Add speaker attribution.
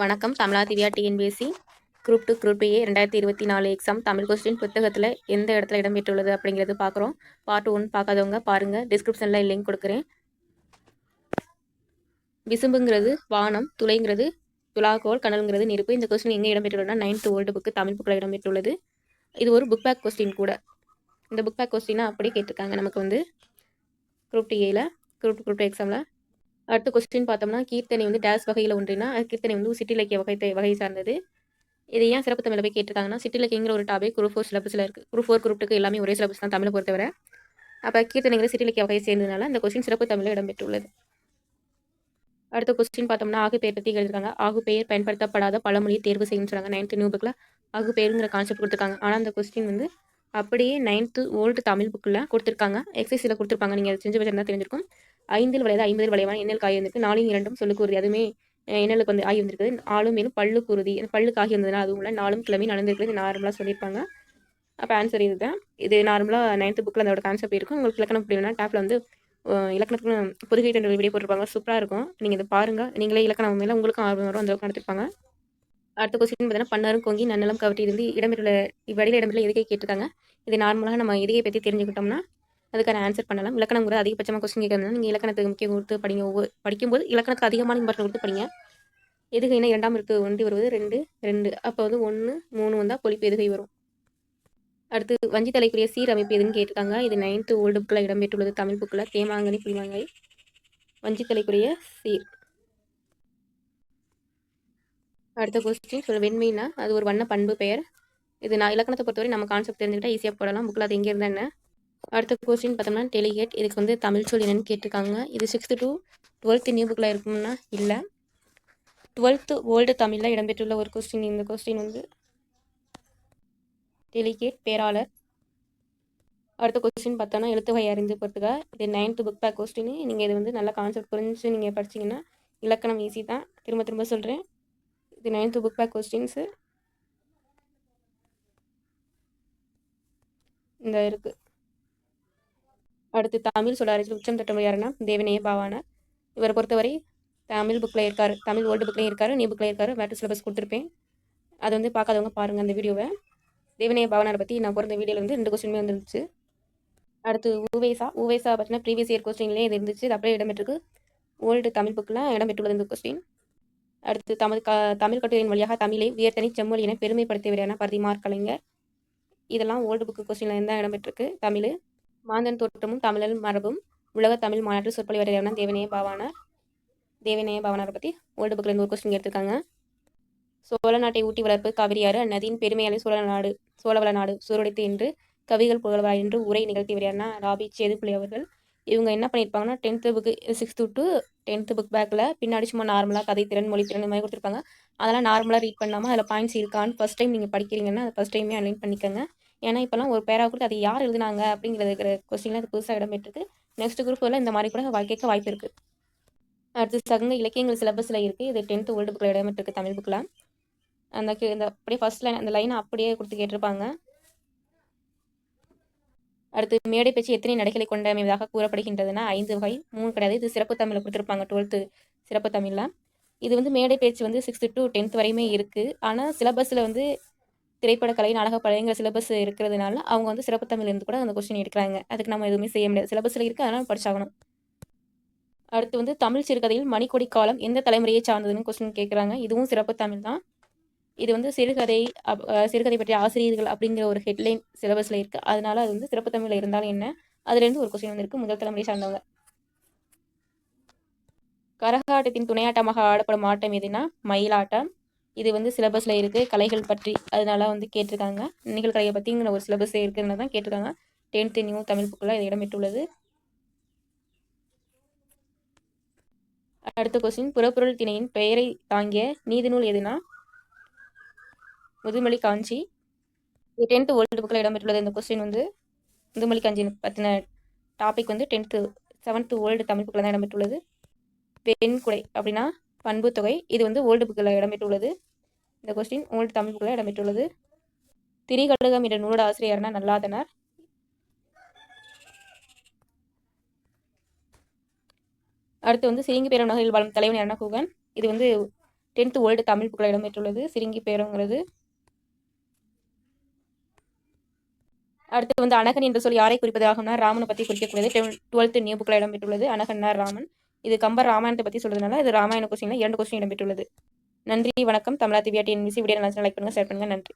Speaker 1: வணக்கம். Tamizha Divya TNPSC group two group A ரெண்டாயிரத்தி இருபத்தி நாலு எக்ஸாம் தமிழ் கொஸ்டின் புத்தகத்தில் எந்த இடத்துல இடம்பெற்றுள்ளது அப்படிங்கிறது பார்க்குறோம். பார்ட் ஒன் பார்க்காதவங்க பாருங்கள் டிஸ்கிரிப்ஷனில் லிங்க் கொடுக்குறேன். விசும்புங்கிறது வானம் துளைங்கிறது துலாக்கோல் கனல்ங்கிறது நெருப்பு. இந்த கொஸ்டின் எங்கே இடம்பெற்றுள்ளதுனா நைன்த் ஓல்டு புக்கு தமிழ் புக்கில் இடம்பெற்றுள்ளது இது ஒரு புக் பேக் கொஸ்டின் கூட. இந்த புக் பேக் கொஸ்டினாக அப்படியே கேட்டிருக்காங்க நமக்கு வந்து குரூப் டி ஏல குரூப் குரூப் டூ எக்ஸாமில் அடுத்த கொஸ்டின் பார்த்தோம்னா கீர்த்தனை வந்து டேஸ் வகையில் ஒன்றுனா கீர்த்தனை வந்து சிற்றிலக்கிய வகை வகை சார்ந்தது. இது ஏன் சிறப்பு தமிழை போய் கேட்டிருக்காங்கன்னா சிற்றிலக்கியங்கிற ஒரு டாபிக் குரூப் ஃபோர் சிலபஸில் இருக்குது குரூப் ஃபோர் குரூப்புக்கு எல்லாமே ஒரே சிலபஸ் தான் தமிழை பொறுத்தவரை. அப்போ கீர்த்தனைங்கிற சிற்றிலக்கிய வகையை சேர்ந்ததுனால அந்த கொஸ்டின் சிறப்பு தமிழில் இடம்பெற்றுள்ளது அடுத்த கொஸ்டின் பார்த்தோம்னா ஆகு பெயர் பற்றி எழுதிருக்காங்க ஆகு பெயர் பயன்படுத்தப்படாத பழமொழியை தேர்வு செய்யணும்னு சொல்கிறாங்க நைன்த்து நியூ புக்கில் ஆகு பெயருங்கிற கான்செப்ட் கொடுத்துருக்காங்க. ஆனால் அந்த கொஸ்டின் வந்து அப்படியே நைன்த்து ஓல்டு தமிழ் புக்கில் கொடுத்துருக்காங்க. எக்ஸைஸில் கொடுத்துருப்பாங்க. நீங்கள் செஞ்சு வச்சிருந்தா தெரிஞ்சிருக்கும். ஐந்தில் விளையாத ஐம்பதில் விளைவான எண்ணல் காய் வந்திருக்கு. நாலும் இரண்டும் சொல்லுக்கு உறுதி அதுவுமே எண்ணலுக்கு வந்து ஆகி வந்திருக்குது. ஆளும் மேலும் பல்லுக்கு உறுதி பல்லுக்கு ஆகி வந்ததுனா அதுவும் இல்லை. நாலும் கிழமை நடந்திருக்கிறது நார்மலாக சொல்லியிருப்பாங்க. அப்போ ஆன்சர் இதுதான். இது நார்மலாக நைன்த்து புக்கில் அதோட கான்செப்ட் இருக்கும். உங்களுக்கு இலக்கணம் புரியலனா டேப்பில் வந்து இலக்கணத்துக்கு புதுகை ரெண்டு வீடியோ போட்டிருப்பாங்க. சூப்பராக இருக்கும். நீங்கள் இதை பாருங்கள் நீங்களே இலக்கணம் மேலே உங்களுக்கும் ஆர்வம் வரும். அந்த நடத்திருப்பாங்க. அடுத்த கொஸ்டின் பார்த்தீங்கன்னா பன்னாரும் கொங்கி நன்னலம் கவட்டி இருந்து இடம்பெற்றுள்ள இவ்வடையில் இடம்பெற்றுள்ள எதுக்கை கேட்டிருக்காங்க? இது நார்மலாக நம்ம எதுகை பற்றி தெரிஞ்சுக்கிட்டோம்னா அதுக்கான ஆன்சர் பண்ணலாம். இலக்கணம் கூட அதிகபட்சமாக கொஸ்டின் கேட்கறதுனால நீங்கள் இலக்கணத்துக்கு முக்கியம் கொடுத்து படிங்க. ஒவ்வொரு படிக்கும்போது இலக்கணத்துக்கு அதிகமான இம்பார்ட்டன் கொடுத்து படிங்க. எதுகை என்ன இரண்டாம் இருக்கு ஒன்றி வருவது ரெண்டு ரெண்டு. அப்போ வந்து ஒன்று மூணு வந்தால் பொழிப்பு எதுகை வரும். அடுத்து வஞ்சி தலைக்குரிய சீரமைப்பு எதுன்னு கேட்டிருக்காங்க. இது நைன்த்து ஓல்டு புக்கில் இடம்பெற்றுள்ளது தமிழ் புக்கில் தேமாங்கனி புளிமாங்காய் வஞ்சி தலைக்குரிய சீர். அடுத்த கொஸ்டின் சொல்ல வெண்மைனா அது ஒரு வண்ண பண்பு பெயர். இது நான் இலக்கணத்தை பொறுத்தவரை நம்ம கான்செப்ட் தெரிஞ்சுக்கிட்டா ஈஸியாக போடலாம். புக்கில் அது எங்கே இருந்தேன்னு என்ன? அடுத்த கொஸ்டின் பார்த்தோம்னா டெலிகேட் இதுக்கு வந்து தமிழ் சொல் என்னன்னு கேட்டிருக்காங்க. இது சிக்ஸ்த்து டு டுவெல்த்து நியூ புக்கில் இருக்கும்னா இல்லை. டுவெல்த்து ஓல்டு தமிழில் இடம்பெற்றுள்ள ஒரு கொஸ்டின் இந்த கொஸ்டின் வந்து டெலிகேட் பேராளர். அடுத்த கொஸ்டின் பார்த்தோன்னா எழுத்து வகை அறிந்து பொறுத்துக்க இது நைன்த்து புக் பேக் கொஸ்டின் நீங்கள் இது வந்து நல்ல கான்செப்ட் புரிஞ்சு நீங்கள் படிச்சிங்கன்னா இலக்கணம் ஈஸி தான். திரும்ப திரும்ப சொல்கிறேன் இது நைன்த்து புக் பேக் கொஸ்டின்ஸு இந்த இருக்குது அடுத்து தமிழ் சொல்லாரில் உச்சம் தட்டவர் யாருன்னா? தேவிநேய பாவானார் இவரை பொறுத்தவரை தமிழ் புக்கில் இருக்கார். தமிழ் ஓல்டு புக்லேயும் இருக்கார் நீ புக்கில் இருக்கார். வேட்டு சிலபஸ் கொடுத்துருப்பேன். அது வந்து பார்க்காதவங்க பாருங்கள் அந்த வீடியோவை தேவிநேய பாவனாரை பற்றி நான் பிறந்த வீடியோவில் வந்து ரெண்டு கொஸ்டினுமே வந்துருந்துச்சு. அடுத்து ஊவேசா ஊவேசா பார்த்தீங்கன்னா ப்ரீவியஸ் இயர் கொஸ்டின்லேயே இது இருந்துச்சு. இது அப்படியே இடம்பெற்றிருக்கு. ஓல்டு தமிழ் புக்கில் இடம்பெற்றுள்ளது இந்த கொஸ்டின் அடுத்து தமிழ் க தமிழ் கட்டுரையின் வழியாக தமிழை உயர்த்தனி செம்மொழி என பெருமைப்படுத்தியவரான பரதிமார் கலைஞர். இதெல்லாம் ஓல்டு புக்கு கொஸ்டினில் இருந்தால் இடம்பெற்றிருக்கு. தமிழ் மாந்தன் தோற்றமும் தமிழர் மரபும் உலக தமிழ் மாநாட்டு சொற்பொழிவரையான தேவநேய பாவானார் தேவநேய பாவனாரை பற்றி ஓல்டு புக்கில் இருந்து ஒரு கொஸ்டின் எடுத்திருக்காங்க. சோழ நாட்டை ஊட்டி வளர்ப்பு காவிரியாறு அந்நதியின் பெருமையாலே சோழ நாடு சோழவள நாடு சூரடைத்து என்று கவிகள் புகழ்வார் என்று உரை நிகழ்த்தி யாருன்னா ராபி சேதுப்புலி அவர்கள். இவங்க என்ன பண்ணியிருப்பாங்கன்னா tenth book sixth to tenth book பேக்கில் பின்னாடி சும்மா நார்மலாக கதை திறன் மொழி திறன் மாதிரி கொடுத்துருப்பாங்க. அதெல்லாம் நார்மலாக ரீட் பண்ணாமல் அதில் பாயிண்ட்ஸ் இருக்கான்னு ஃபஸ்ட் டைம் நீங்கள் படிக்கிறீங்கன்னா அதை ஃபஸ்ட் டைமே அலைன் பண்ணிக்கோங்க. ஏன்னா இப்போலாம் ஒரு பேரா கொடுத்து அதை யார் எழுதுனாங்க அப்படிங்கிறது இருக்கிற கொஸ்டின்லாம் அது புதுசாக இடம்பெற்றிருக்கு. நெக்ஸ்ட் குரூப்பில் இந்த மாதிரி கூட கேட்க வாய்ப்பு இருக்குது அடுத்து சங்க இலக்கியங்கள் சிலபஸில் இருக்குது இது டென்த்து ஓல்டு புக்கில் இடம்பெற்றிருக்கு தமிழ் புக்கில் அந்த இந்த அப்படியே ஃபர்ஸ்ட் லைன் அந்த லைனை அப்படியே கொடுத்து கேட்டிருப்பாங்க. அடுத்து மேடை பேச்சு எத்தனை நடைகளை கொண்ட அமைவதாக கூறப்படுகின்றதுன்னா ஐந்து வகை மூணு கிடையாது. இது சிறப்பு தமிழில் கொடுத்துருப்பாங்க டுவெல்த்து சிறப்பு தமிழில். இது வந்து மேடை பேச்சு வந்து சிக்ஸ்த்து டு டென்த் வரையுமே இருக்குது ஆனால் சிலபஸில் வந்து திரைப்படக்கலை நாடகப்பலைங்கிற சிலபஸ் இருக்கிறதுனால அவங்க வந்து சிறப்பு தமிழ் இருந்து கூட அந்த கொஸ்டின் எடுக்கிறாங்க. அதுக்கு நம்ம எதுவுமே செய்ய முடியாது. சிலபஸில் இருக்குது அதனால் படிச்சாகணும். அடுத்து வந்து தமிழ் சிறுகதையில் மணிக்கொடி காலம் எந்த தலைமுறையை சார்ந்ததுன்னு கொஸ்டின் கேட்குறாங்க இதுவும் சிறப்பு தமிழ் தான். இது வந்து சிறுகதை சிறுகதை பற்றிய ஆசிரியர்கள் அப்படிங்கிற ஒரு ஹெட்லைன் சிலபஸில் இருக்குது அதனால அது வந்து சிறப்பு தமிழில் இருந்தாலும் என்ன? அதுலேருந்து ஒரு கொஸ்டின் வந்திருக்கு. முதல் தலைமுறை சார்ந்தவங்க. கரகாட்டத்தின் துணையாட்டமாக ஆடப்படும் ஆட்டம் எதுனா மயிலாட்டம். இது வந்து சிலபஸில் இருக்குது கலைகள் பற்றி அதனால வந்து கேட்டிருக்காங்க. நிகழ்கலையை பற்றிங்கிற ஒரு சிலபஸ் இருக்குதுன்னு தான் கேட்டிருக்காங்க. டென்த்து நியூ தமிழ் புக்கில் இது இடம்பெற்றுள்ளது. அடுத்த கொஸ்டின் புறப்பொருள் திணையின் பெயரை தாங்கிய நீதிநூல் எதுனா? முதுமொழி காஞ்சி இது டென்த்து ஓல்டு புக்கில் இடம்பெற்றுள்ளது. இந்த கொஸ்டின் வந்து முதுமொழி காஞ்சி பற்றின டாபிக் வந்து டென்த்து செவன்த்து ஓல்டு தமிழ் புக்கில் தான் இடம்பெற்றுள்ளது. வெண்குடை அப்படின்னா பண்பு தொகை இது வந்து ஓல்டு புக்கில் இடம்பெற்றுள்ளது. இந்த கொஸ்டின் ஓல்டு தமிழ் புக்கில் இடம்பெற்றுள்ளது. திரிகடுகம் என்ற நூலோட ஆசிரியர்னா நல்லாதனார். அடுத்து வந்து சிறிங்கி பேரநகையில் வாழும் தலைவன் யாருன்னா இது வந்து டென்த்து ஓல்டு தமிழ் புக்கில் இடம்பெற்றுள்ளது. சிரிங்கி பேரங்கிறது அடுத்து வந்து அனகன் என்று சொல் யாரை குறிப்பதாகனா ராமனை பற்றி குறிக்கக்கூடியது. டுவெல்த்து நியூ புக்கில் இடம்பெற்றுள்ளது. அனகன்னா ராமன். இது கம்பர் ராமாயணத்தை பற்றி சொல்றதுனால இது ராமாயண கொஸ்டின்ல இரண்டு கொஸ்டின் இடம்பெற்றுள்ளது. நன்றி வணக்கம். தமிழா திவ்யா டிஎன்பிசி. வீடியோ நல்லா லைக் பண்ணுங்க ஷேர் பண்ணுங்க. நன்றி.